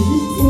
to